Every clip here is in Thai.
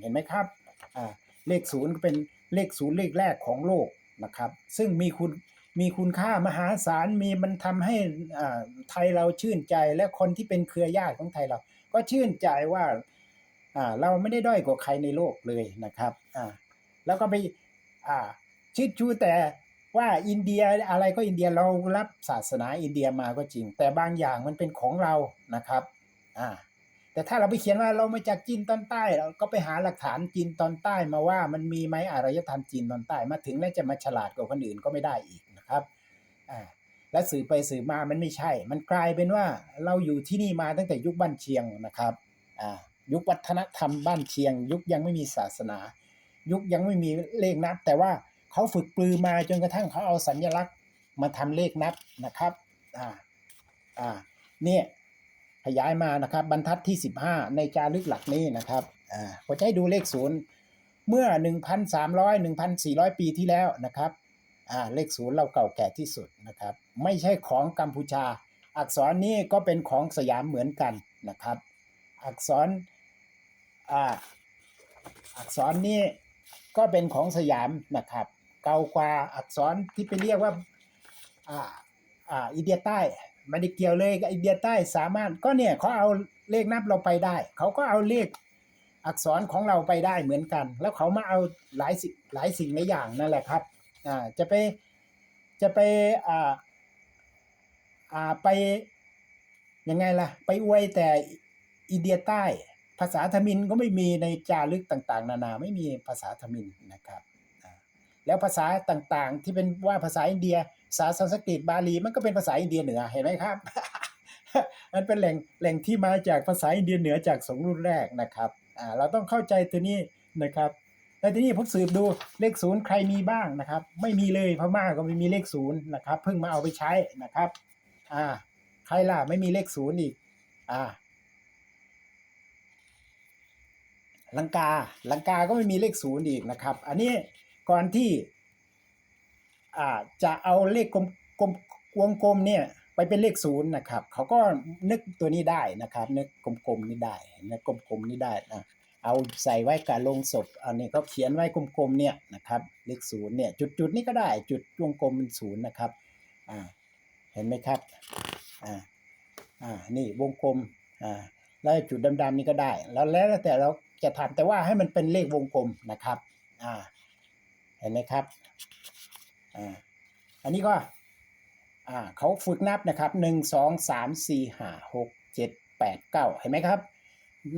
เห็นไหมครับเลขศูนย์ก็เป็นเลขศูนย์เลขแรกของโลกนะครับ ซึ่งมีคุณมีคุณค่ามหาศาลมีมันทำให้ไทยเราชื่นใจและคนที่เป็นเครือญาติของไทยเรา ก็ชื่นใจว่าเราไม่ได้ด้อยกว่าใครในโลกเลยนะครับแล้วก็ไปชิดชูแต่ว่าอินเดียอะไรก็อินเดียเรารับศาสนาอินเดียมาก็จริง แต่บางอย่างมันเป็นของเรานะครับอ่า แต่ถ้าเราไปเขียนว่าเรามาจากจีนตอนใต้ เราก็ไปหาหลักฐานจีนตอนใต้มาว่ามันมีไหมอารยธรรมจีนตอนใต้มาถึงแล้วจะมาฉลาดกว่าคนอื่นก็ไม่ได้อีกนะครับอ่าและสื่อไปสื่อมามันไม่ใช่ มันกลายเป็นว่าเราอยู่ที่นี่มาตั้งแต่ยุคบ้านเชียงนะครับอ่ายุควัฒนธรรมบ้านเชียง ยุคยังไม่มีศาสนา ยุคยังไม่มีเลขนับ แต่ว่าเขาฝึกปลือมาจนกระทั่งเขาเอาสัญลักษณ์มาทำเลขนับนะครับอ่าอ่าเนี่ย ขยายมานะครับบรรทัดที่ 15 ในจารึกหลักนี้นะครับอ่าผมจะให้ดูเลขศูนย์เมื่อ 1,300 1,400 ปีที่แล้วนะครับอ่าเลขศูนย์เราเก่าแก่ที่สุดนะครับ ไม่ใช่ของกัมพูชา อักษรนี้ก็เป็นของสยามเหมือนกันนะครับ อักษรอ่าอักษรนี้ก็เป็นของสยามนะครับ เก่ากว่าอักษรที่ไปเรียกว่าอ่าอ่าอินเดียใต้ ไม่ได้เกี่ยวเลยกับอินเดียใต้สามารถก็เนี่ยเขาเอาเลขนับเราไปได้ เขาก็เอาเลขอักษรของเราไปได้เหมือนกัน แล้วเขามาเอาหลายสิ่งหลายสิ่งหลายอย่างนั่นแหละครับอ่าจะไปจะไปอ่าอ่าไปยังไงล่ะ ไปอวยแต่อินเดียใต้ ภาษาทมินก็ไม่มีในจารึกต่างๆ นานาไม่มีภาษาทมินนะครับ แล้วภาษาต่างๆที่เป็นว่าภาษาอินเดีย ภาษาสันสกฤตบาลีมันก็เป็นภาษาอินเดียเหนือเห็นไหมครับ มันเป็นแหล่งแหล่งที่มาจากภาษาอินเดียเหนือจากสองรุ่นแรกนะครับอ่าเราต้องเข้าใจตัวนี้นะครับแล้วทีนี้ผมสืบดูเลขศูนย์ใครมีบ้างนะครับ ไม่มีเลยพม่าก็ไม่มีเลขศูนย์นะครับเพิ่งมาเอาไปใช้นะครับอ่าใครล่ะไม่มีเลขศูนย์อีกอ่าลังกาลังกาก็ไม่มีเลขศูนย์อีกนะครับ อันนี้ก่อนที่ จะเอาเลขกลมกลมวงกลมเนี่ยไปเป็นเลขศูนย์นะครับเขาก็นึกตัวนี้ได้นะครับ นึกกลมๆนี่ได้นึกกลมๆนี่ได้นะเอาใส่ไว้กับลงศพอันนี้เขาเขียนไว้กลมๆเนี่ยนะครับเลขศูนย์เนี่ยจุดๆนี่ก็ได้จุดวงกลมเป็นศูนย์นะครับอ่าเห็นไหมครับอ่าอ่านี่วงกลมอ่าแล้วจุดดำๆนี่ก็ได้ แล้วแล้วแต่เราจะทำแต่ว่าให้มันเป็นเลขวงกลมนะครับอ่าเห็นไหมครับ อ่าอันนี้ก็อ่าเขาฝึกนับนะครับหนึ่งสองสามสี่ห้าหกเจ็ดแปดเก้าเห็นไหมครับ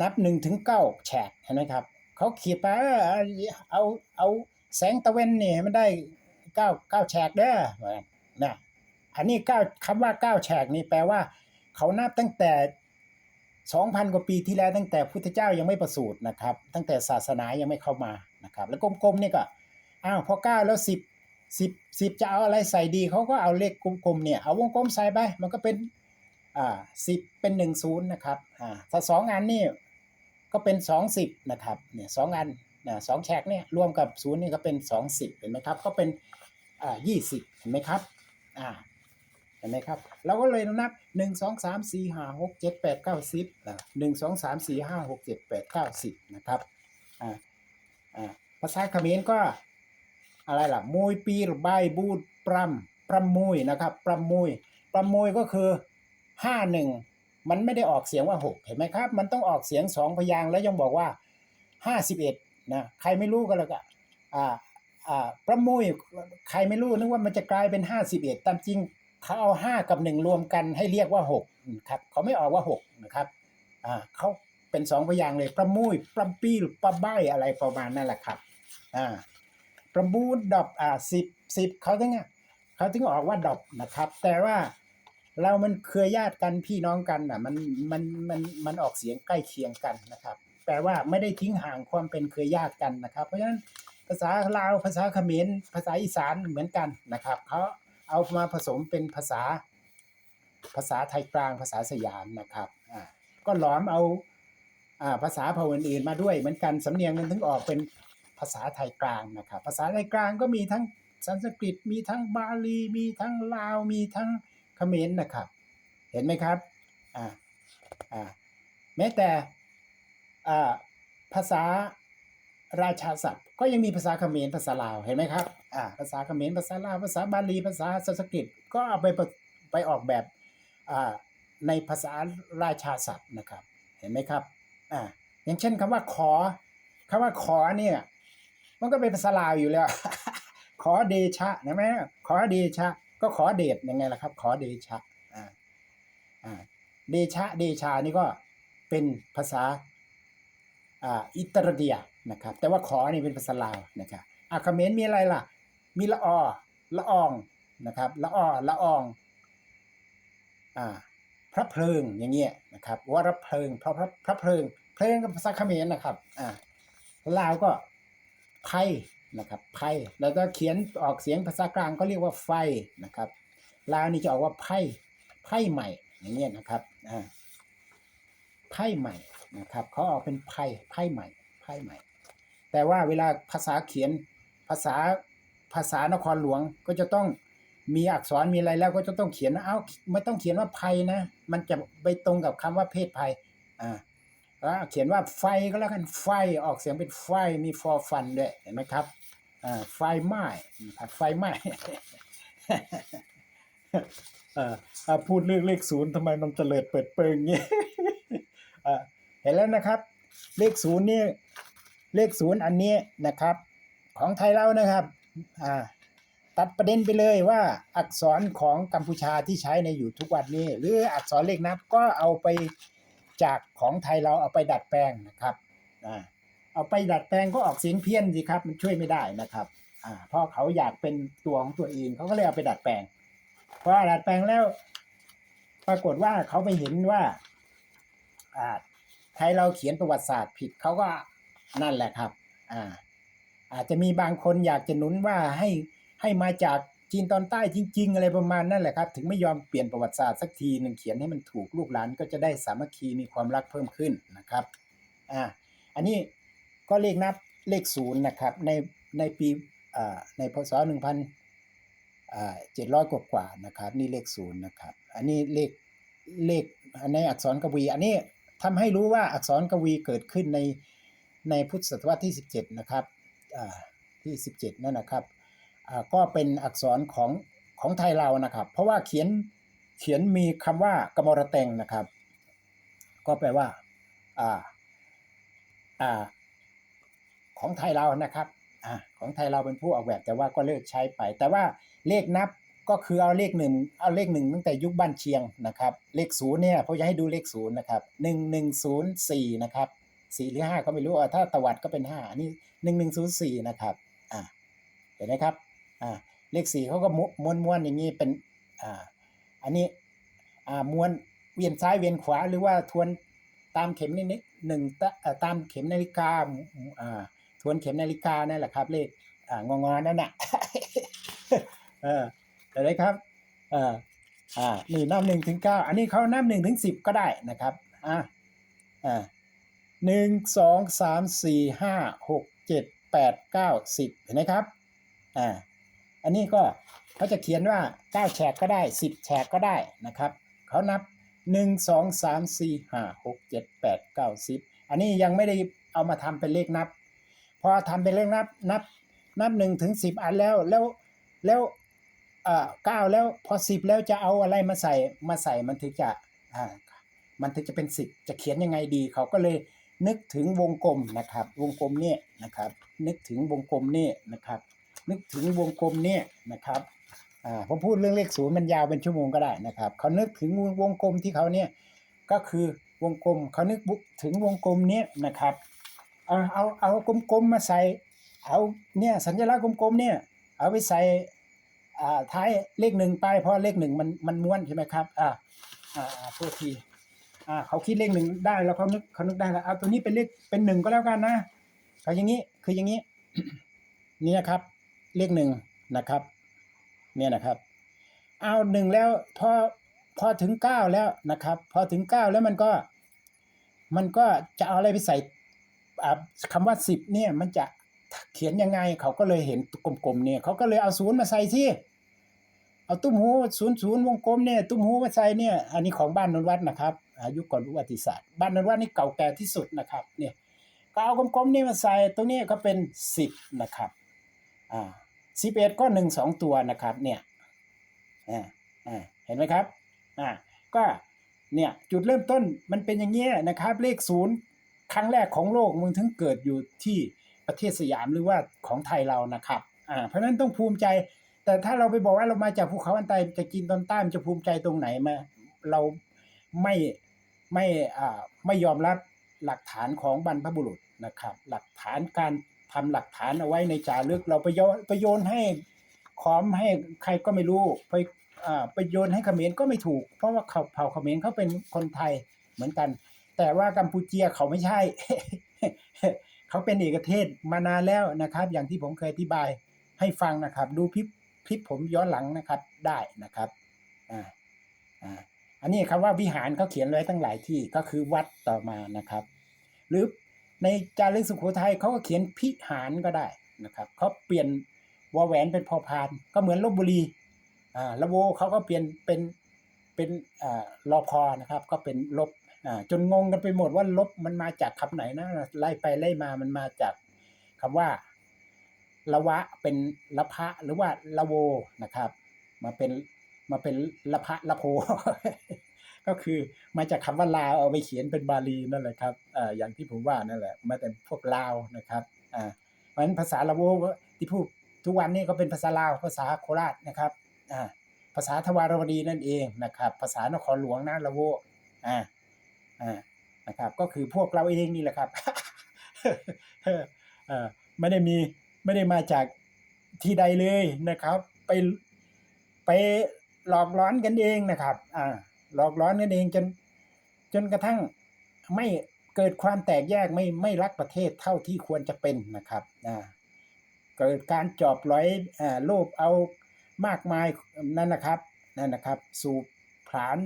นับหนึ่งถึงเก้าแฉกเห็นไหมครับเขาขีดไปเออเอาเอาแสงตะเวนนี่ให้มันได้เก้าเก้าแฉกเด้อนะอันนี้เก้าคำว่าเก้าแฉกนี่แปลว่า เขานับตั้งแต่สองพันกว่าปีที่แล้วตั้งแต่พุทธเจ้ายังไม่ประสูตินะครับ ตั้งแต่ศาสนายังไม่เข้ามานะครับ แล้วกลมๆนี่ก็อ้าวพอเก้าแล้วสิบ สิบสิบจะเอาอะไรใส่ดีเขาก็เอาเลขกลมๆเนี่ยเอาวงกลมใส่ไปมันก็เป็นอ่าสิบเป็นหนึ่งศูนย์นะครับอ่าถ้าสองอันนี่ก็เป็นสองสิบนะครับเนี่ยสองอันนะสองแฉกเนี่ยรวมกับศูนย์นี่ก็เป็นสองสิบเห็นไหมครับ ก็เป็นอ่ายี่สิบเห็นไหมครับอ่าเห็นไหมครับ เราก็เลยนับหนึ่งสองสามสี่ห้าหกเจ็ดแปดเก้าสิบนะหนึ่งสองสามสี่ห้าหกเจ็ดแปดเก้าสิบนะครับอ่าอ่าภาษาเขมรก็ อะไรล่ะมวยปีรใบบูดปรำปรำมวยนะครับปรำมวยปรำมวยก็คือห้าหนึ่งมันไม่ได้ออกเสียงว่าหกเห็นไหมครับ มันต้องออกเสียงสองพยางแล้วยังบอกว่าห้าสิบเอ็ดนะใครไม่รู้ก็แล้วก็อ่าอ่าประมุยใครไม่รู้นึกว่ามันจะกลายเป็นห้าสิบเอ็ดตามจริงเขาเอาห้ากับหนึ่งรวมกันให้เรียกว่าหกครับเขาไม่ออกว่าหกนะครับอ่าเขาเป็นสองพยางเลยประมุยประปีหรือประใบอะไรประมาณนั่นแหละครับอ่า ประมูลดอกอ่าสิบสิบเขาถึงอะเขาถึงออกว่าดอกนะครับ แต่ว่าเรามันเครือญาติกันพี่น้องกันอะมันมันมันมันออกเสียงใกล้เคียงกันนะครับ แปลว่าไม่ได้ทิ้งห่างความเป็นเครือญาติกันนะครับ เพราะฉะนั้นภาษาลาวภาษาเขมรภาษาอีสานเหมือนกันนะครับเขาเอามาผสมเป็นภาษาภาษาไทยกลางภาษาสยามนะครับอ่าก็หลอมเอาอ่าภาษาเผ่าอื่นมาด้วยเหมือนกันสำเนียงมันถึงออกเป็น ภาษาไทยกลางนะครับภาษาไทยกลางก็มีทั้งสันสกฤตมีทั้งบาลี มีทั้งลาว มีทั้งเขมรนะครับ เห็นไหมครับอ่าอ่าแม้แต่อ่าภาษาราชาศัพท์ก็ยังมีภาษาเขมรภาษาลาวเห็นไหมครับอ่าภาษาเขมรภาษาลาวภาษาบาลีภาษาสันสกฤตก็เอาไปไปออกแบบอ่าในภาษาราชาศัพท์นะครับ เห็นไหมครับอ่าอย่างเช่นคำว่าขอคำว่าขอเนี่ย มันก็เป็นภาษาลาวอยู่แล้ว ขอเดชะนไหมขอเดชะ ก็ขอเดชยังไงล่ะครับ ขอเดชะอ่าอ่าเดชะเดชานี่ก็เป็นภาษาอ่าอิตาเลียนะครับ แต่ว่าขอนี่เป็นภาษาลาวนะครับอาคาเมรมีอะไรล่ะ มีละออละอองนะครับละออละอองอ่าพระเพลิงอย่างเงี้ยนะครับวรเพลิงเพระพระพระเพลิงเพลิงกับภาษาเขมรนะครับอ่าลาวก็ ไพ่นะครับไพ่แล้วก็เขียนออกเสียงภาษากลางก็เรียกว่าไฟนะครับลาวนี่จะออกว่าไพ่ไพ่ใหม่อย่างเงี้ยนะครับอ่าไพ่ใหม่นะครับเขาออกเป็นไพ่ไพ่ใหม่ไพ่ใหม่ แต่ว่าเวลาภาษาเขียนภาษาภาษานครหลวงก็จะต้องมีอักษรมีอะไรแล้วก็จะต้องเขียนเอ้าไม่ต้องเขียนว่าไพ่นะ มันจะไปตรงกับคำว่าเพศภัยอ่า เขียนว่าไฟก็แล้วกันไฟออกเสียงเป็นไฟมีฟอฟันด้วยเห็นไหมครับอ่าไฟไหม้ไฟไหม้เอ่าพูดเรื่องเลขศูนย์ทำไมมันเตลิดเปิดเปิงเงี้ยอ่าเห็นแล้วนะครับ เลขศูนย์นี่เลขศูนย์อันนี้นะครับ ของไทยเรานะครับอ่าตัดประเด็นไปเลยว่าอักษรของกัมพูชาที่ใช้ในอยู่ทุกวันนี้ หรืออักษรเลขนับก็เอาไป จากของไทยเราเอาไปดัดแปลงนะครับอ่าเอาไปดัดแปลงก็ออกเสียงเพี้ยนสิครับ มันช่วยไม่ได้นะครับอ่าเพราะเขาอยากเป็นตัวของตัวเองเขาก็เลยเอาไปดัดแปลงพอดัดแปลงแล้ว ปรากฏว่าเขาไปเห็นว่าอ่าไทยเราเขียนประวัติศาสตร์ผิดเขาก็นั่นแหละครับอ่าอาจจะมีบางคนอยากจะหนุนว่าให้ให้มาจาก จีนตอนใต้จริง ๆ อะไรประมาณนั่นแหละครับ ถึงไม่ยอมเปลี่ยนประวัติศาสตร์สักทีหนึ่งเขียนให้มันถูกลูกหลานก็จะได้สามัคคีมีความรักเพิ่มขึ้นนะครับอ่าอันนี้ก็เลขนับเลขศูนย์นะครับในในปีอ่าในพศหนึ่งพันอ่าเจ็ดร้อยกว่านะครับ นี่เลขศูนย์นะครับ อันนี้เลขเลขในอักษรกวี อันนี้ทำให้รู้ว่าอักษรกวีเกิดขึ้นในในพุทธศตวรรษที่ 17 นะครับอ่าที่ 17 นั่นนะครับ ก็เป็นอักษรของของไทยเรานะครับ เพราะว่าเขียนเขียนมีคำว่ากมรแตงนะครับ ก็แปลว่าอ่าอ่าของไทยเรานะครับอ่าของไทยเราเป็นผู้ออกแบบแต่ว่าก็เลิกใช้ไป แต่ว่าเลขนับก็คือเอาเลขหนึ่งเอาเลขหนึ่งตั้งแต่ยุคบ้านเชียงนะครับ เลขศูนย์เนี่ยผมจะให้ดูเลขศูนย์นะครับหนึ่งหนึ่งศูนย์สี่นะครับสี่หรือห้าก็ไม่รู้อะถ้าตวัดก็เป็นห้าอันนี้หนึ่งหนึ่งศูนย์สี่นะครับอ่าเห็นไหมครับ อ่าเลขสี่เขาก็ม้วนม้วนๆอย่างนี้เป็นอ่าอันนี้อ่าม้วนเวียนซ้ายเวียนขวาหรือว่าทวนตามเข็มนิดๆหนึ่งตะตามเข็มนาฬิกาอ่าทวนเข็มนาฬิกานั่นแหละครับ เลขอ่างองๆนั่นน่ะเออเห็นไหมครับเอ่าอ่านี่นับหนึ่งถึงเก้าอันนี้เขานับหนึ่งถึงสิบก็ได้นะครับอ่าอ่าหนึ่งสองสามสี่ห้าหกเจ็ดแปดเก้าสิบเห็นไหมครับอ่า อันนี้ก็เขาจะเขียนว่าเก้แฉกก็ได้สิบแฉกก็ได้นะครับ เขานับหนึ่งสองสามสี่ห้าหกเจ็ดแปดเก้าสิบอันนี้ยังไม่ได้เอามาทำเป็นเลขนับ พอทำเป็นเลขนับนับนับหนึ่งถึงสิบอันแล้วแล้วแล้วเก้าแล้วพอสิบแล้วจะเอาอะไรมาใส่มาใส่มันถึงจะอ่ามันถึงจะเป็นสิบจะเขียนยังไงดีเขาก็เลยนึกถึงวงกลมนะครับ วงกลมเนี่ยนะครับ นึกถึงวงกลมเนี่ยนะครับ นึกถึงวงกลมเนี่ยนะครับอ่าผมพูดเรื่องเลขศูนย์มันยาวเป็นชั่วโมงก็ได้นะครับเขานึกถึงวงกลมที่เขาเนี่ยก็คือวงกลมเขานึกถึงวงกลมเนี้ยนะครับเอาเอาเอากลมๆมาใส่เอาเนี่ยสัญลักษณ์กลมๆเนี่ยเอาไปใส่อ่าท้ายเลขหนึ่งไปเพราะเลขหนึ่งมันมันม้วนใช่ไหมครับอ่าอ่าโทษทีอ่าเขาคิดเลขหนึ่งได้แล้วเขานึกเขานึกได้แล้วเอาตัวนี้เป็นเลขเป็นหนึ่งก็แล้วกันนะเขาอย่างนี้คืออย่างนี้นี่นะครับ เลขหนึ่งนะครับเนี่ยนะครับ เอาหนึ่งแล้วพอพอถึงเก้าแล้วนะครับ พอถึงเก้าแล้วมันก็ มันก็จะเอาอะไรไปใส่อ่าคำว่าสิบเนี่ยมันจะเขียนยังไงเขาก็เลยเห็นกลมๆเนี่ยเขาก็เลยเอาศูนย์มาใส่ที่เอาตุ้มหูศูนย์ศูนย์วงกลมเนี่ยตุ้มหูมาใส่เนี่ยอันนี้ของบ้านนนวัดนะครับอายุก่อนประวัติศาสตร์บ้านนนวัดนี่เก่าแก่ที่สุดนะครับเนี่ยก็เอากลมๆนี่มาใส่ตรงนี้ก็เป็นสิบนะครับอ่า สิบเอ็ดก็หนึ่งสองตัวนะครับเนี่ยอ่าอ่าเห็นไหมครับอ่าก็เนี่ยจุดเริ่มต้นมันเป็นอย่างเงี้ยนะครับเลขศูนย์ครั้งแรกของโลกมึงถึงเกิดอยู่ที่ประเทศสยามหรือว่าของไทยเรานะครับอ่าเพราะฉะนั้นต้องภูมิใจ แต่ถ้าเราไปบอกว่าเรามาจากภูเขาอันไตจะกินตอนใต้มันจะภูมิใจตรงไหนมาเราไม่ไม่อ่าไม่ยอมรับหลักฐานของบรรพบุรุษนะครับ หลักฐานการ ทำหลักฐานเอาไว้ในจารึกเราไปโยนไปโยนให้ขอมให้ใครก็ไม่รู้ไปอ่าไปโยนให้เขมรก็ไม่ถูก เพราะว่าเขาเผ่าเขมรเขาเป็นคนไทยเหมือนกัน แต่ว่ากัมพูเชียเขาไม่ใช่ เขาเป็นเอกเทศมานานแล้วนะครับ อย่างที่ผมเคยอธิบายให้ฟังนะครับ ดูคลิปคลิปผมย้อนหลังนะครับได้นะครับอ่าอ่าอันนี้คำว่าวิหารเขาเขียนไว้ตั้งหลายที่ก็คือวัดต่อมานะครับ หรือ ในจารึกสุโขทัยเขาก็เขียนพิหารก็ได้นะครับเขาเปลี่ยนวอแหวนเป็นพอพาน ก็เหมือนลบบุรีอ่าละโวเขาก็เปลี่ยนเป็นเป็นอ่ารอพอนะครับ ก็เป็นลบอ่าจนงงกันไปหมดว่าลบมันมาจากคำไหนนะไล่ไปไล่มามันมาจากคำว่าละวะเป็นละพะหรือว่าละโวนะครับ มาเป็นมาเป็นละพะละโพ ก็คือมาจากคำว่าลาวเอาไปเขียนเป็นบาลีนั่นแหละครับอ่าอย่างที่ผมว่านั่นแหละ มาแต่พวกลาวนะครับอ่าเพราะฉะนั้นภาษาละโวที่พูดทุกวันนี้ก็เป็นภาษาลาวภาษาโคราชนะครับอ่าภาษาทวารวดีนั่นเองนะครับ ภาษานครหลวงนะละโวอ่าอ่านะครับ ก็คือพวกเราเองนี่แหละครับเออไม่ได้มีไม่ได้มาจากที่ใดเลยนะครับ ไปไปหลอกล้อนกันเองนะครับ อ่า หลอกล้อนกันเองจนจนกระทั่งไม่เกิดความแตกแยกไม่ไม่รักประเทศเท่าที่ควรจะเป็นนะครับอ่าเกิดการจอบร้อยอ่าโลภเอามากมายนั่นนะครับนั่นนะครับ สูบผลาญ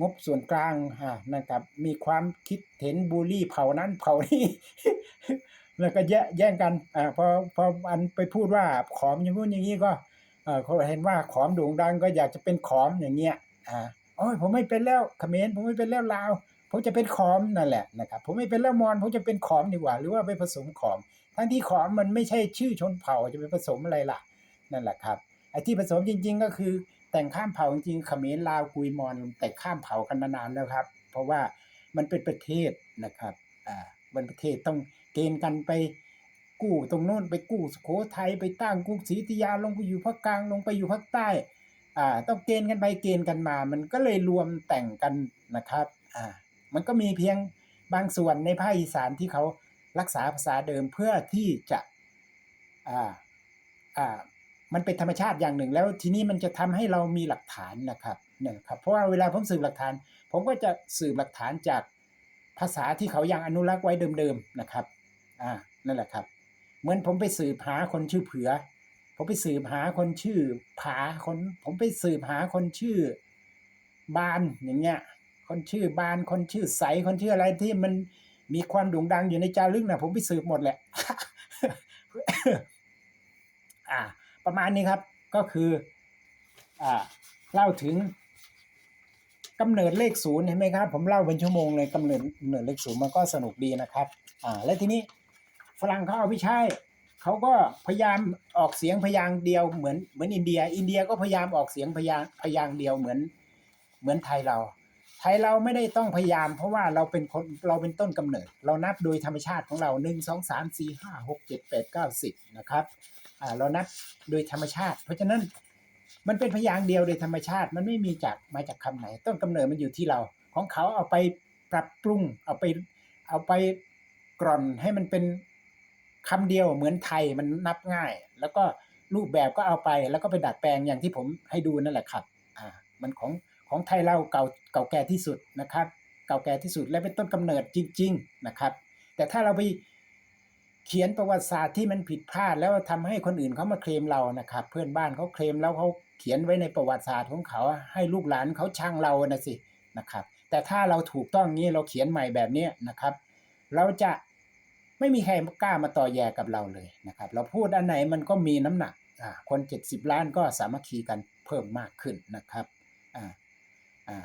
งบส่วนกลางอ่านะครับ มีความคิดเห็นบูลลี่เผ่านั้นเผ่านี้แล้วก็แย่แย่งกันอ่าพอพออันไปพูดว่าขอมอย่างงู้นอย่างนี้ก็เออเขาเห็นว่าขอมโด่งดังก็อยากจะเป็นขอมอย่างเงี้ยอ่า โอ้ยผมไม่เป็นแล้วเขมรผมไม่เป็นแล้วลาวผมจะเป็นขอมนั่นแหละนะครับผมไม่เป็นแล้วมอญผมจะเป็นขอมดีกว่า หรือว่าไปผสมขอม ทั้งที่ขอมมันไม่ใช่ชื่อชนเผ่าจะไปผสมอะไรล่ะนั่นแหละครับไอ้ที่ผสมจริง ๆ ก็คือแต่งข้ามเผ่าจริงๆเขมรลาวกุยมอญแต่งข้ามเผ่ากันมานานแล้วครับ เพราะว่ามันเป็นประเทศนะครับอ่ามันประเทศต้องเกณฑ์กันไปกู้ตรงโน้นไปกู้สุโขทัยไปตั้งกรุงศรีธยาลงไปอยู่ภาคกลางลงไปอยู่ภาคใต้ อ่าต้องเกณฑ์กันไปเกณฑ์กันมา มันก็เลยรวมแต่งกันนะครับอ่ามันก็มีเพียงบางส่วนในภาคอีสานที่เขารักษาภาษาเดิมเพื่อที่จะอ่าอ่ามันเป็นธรรมชาติอย่างหนึ่ง แล้วทีนี้มันจะทำให้เรามีหลักฐานนะครับเนี่ยครับเพราะว่าเวลาผมสืบหลักฐาน ผมก็จะสืบหลักฐานจากภาษาที่เขายังอนุรักษ์ไว้เดิมๆนะครับอ่านั่นแหละครับ เหมือนผมไปสืบหาคนชื่อเผือ ผมไปสืบหาคนชื่อ ผาคนผมไปสืบหาคนชื่อ บานอย่างเงี้ย คนชื่อบานคนชื่อใสคนชื่ออะไรที่มันมีความโด่งดังอยู่ในจารึกนะผมไปสืบหมดแหละอ่า ประมาณนี้ครับ ก็คืออ่าเล่าถึงกำเนิดเลขศูนย์เห็นไหมครับ ผมเล่าเป็นชั่วโมงเลยกำเนิดกำเนิดเลขศูนย์มันก็สนุกดีนะครับ อ่า และทีนี้ฝรั่งเขาเอาไปใช้ เขาก็พยายามออกเสียงพยางเดียวเหมือนเหมือนอินเดีย อินเดียก็พยายามออกเสียงพยางพยางเดียวเหมือนเหมือนไทยเรา ไทยเราไม่ได้ต้องพยายาม เพราะว่าเราเป็นคนเราเป็นต้นกำเนิด เรานับโดยธรรมชาติของเราหนึ่งสองสามสี่ห้าหกเจ็ดแปดเก้าสิบนะครับอ่าเรานับโดยธรรมชาติ เพราะฉะนั้นมันเป็นพยางเดียวโดยธรรมชาติมันไม่มีจากมาจากคำไหน ต้นกำเนิดมันอยู่ที่เรา ของเขาเอาไปปรับปรุงเอาไปเอาไปกร่อนให้มันเป็น คำเดียวเหมือนไทยมันนับง่าย แล้วก็รูปแบบก็เอาไป แล้วก็ไปดัดแปลงอย่างที่ผมให้ดูนั่นแหละครับอ่ามันของของไทยเราเก่าเก่าแก่ที่สุดนะครับ เก่าแก่ที่สุดและเป็นต้นกำเนิดจริง ๆนะครับ แต่ถ้าเราไปเขียนประวัติศาสตร์ที่มันผิดพลาด แล้วทำให้คนอื่นเขามาเคลมเรานะครับ เพื่อนบ้านเขาเคลมแล้วเขาเขียนไว้ในประวัติศาสตร์ของเขา ให้ลูกหลานเขาช่างเรานะสินะครับ แต่ถ้าเราถูกต้องงี้เราเขียนใหม่แบบนี้นะครับ เราจะ ไม่มีใครกล้ามาต่อแย่กับเราเลยนะครับ เราพูดอันไหนมันก็มีน้ำหนักคน 70 ล้านก็สามัคคีกันเพิ่มมากขึ้นนะครับอ่าอ่า